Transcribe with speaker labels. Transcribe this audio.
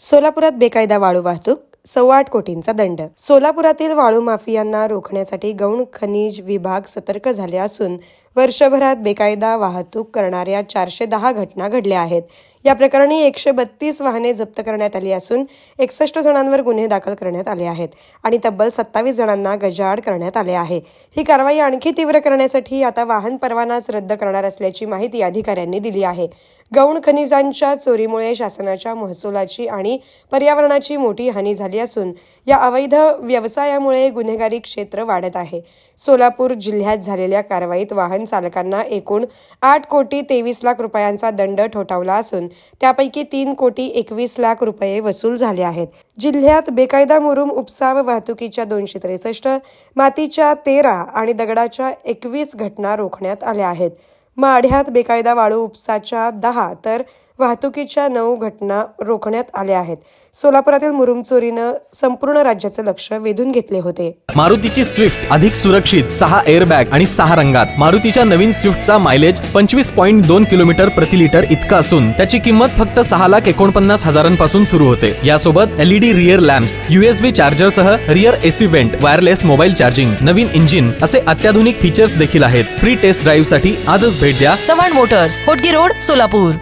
Speaker 1: सोलापुरात बेकायदा वाळू वाहतूक सव्वा आठ कोटींचा दंड. सोलापुरातील वाळू माफियांना रोखण्यासाठी गौण खनिज विभाग सतर्क झाले असून वर्षभरात बेकायदा वाहतूक करणाऱ्या चारशे दहा घटना घडल्या आहेत. या प्रकरणी एकशे बत्तीस वाहने जप्त करण्यात आली असून एकसष्ट जणांवर गुन्हे दाखल करण्यात आले आहेत आणि तब्बल सत्तावीस जणांना गजाआड करण्यात आले आहे. ही कारवाई आणखी तीव्र करण्यासाठी आता वाहन परवानाच रद्द करणार असल्याची माहिती अधिकाऱ्यांनी दिली आहे. गौण खनिजांच्या चोरीमुळे शासनाच्या महसुलाची आणि पर्यावरणाची मोठी हानी झाली असून या अवैध व्यवसायामुळे गुन्हेगारी क्षेत्र वाढत आहे. सोलापूर जिल्ह्यात झालेल्या कारवाईत वाहन चालकांना एकूण आठ कोटी तेवीस लाख रुपयांचा दंड ठोठावला असून त्यापैकी तीन कोटी एकवीस लाख रुपये वसूल झाले आहेत. जिल्ह्यात बेकायदा मुरुम उपसा व वाहतुकीच्या दोनशे त्रेसष्ट मातीच्या तेरा आणि दगडाच्या एकवीस घटना रोखण्यात आल्या आहेत. माढ्यात बेकायदा वाळू उपसाच्या दहा तर वाहतुकीच्या नऊ घटना रोखण्यात आल्या आहेत. सोलापुरातील मुरुम चोरीनं संपूर्ण राज्याचं लक्ष वेधून घेतले होते.
Speaker 2: मारुतीची स्विफ्ट अधिक सुरक्षित सहा एअरबॅग आणि सहा रंगात. मारुतीच्या नवीन स्विफ्टचा मायलेज पंचवीस पॉईंट दोन किलोमीटर प्रति लिटर इतका असून त्याची किंमत फक्त सहा लाख एकोणपन्नास हजारांपासून सुरू होते. यासोबत LED rear lamps USB चार्जरसह rear AC vent wireless mobile charging नवीन इंजिन असे अत्याधुनिक फीचर्स देखील आहेत. फ्री टेस्ट ड्राईव्हसाठी आजच भेट द्या.
Speaker 3: Chavan motors Hotgi road Solapur.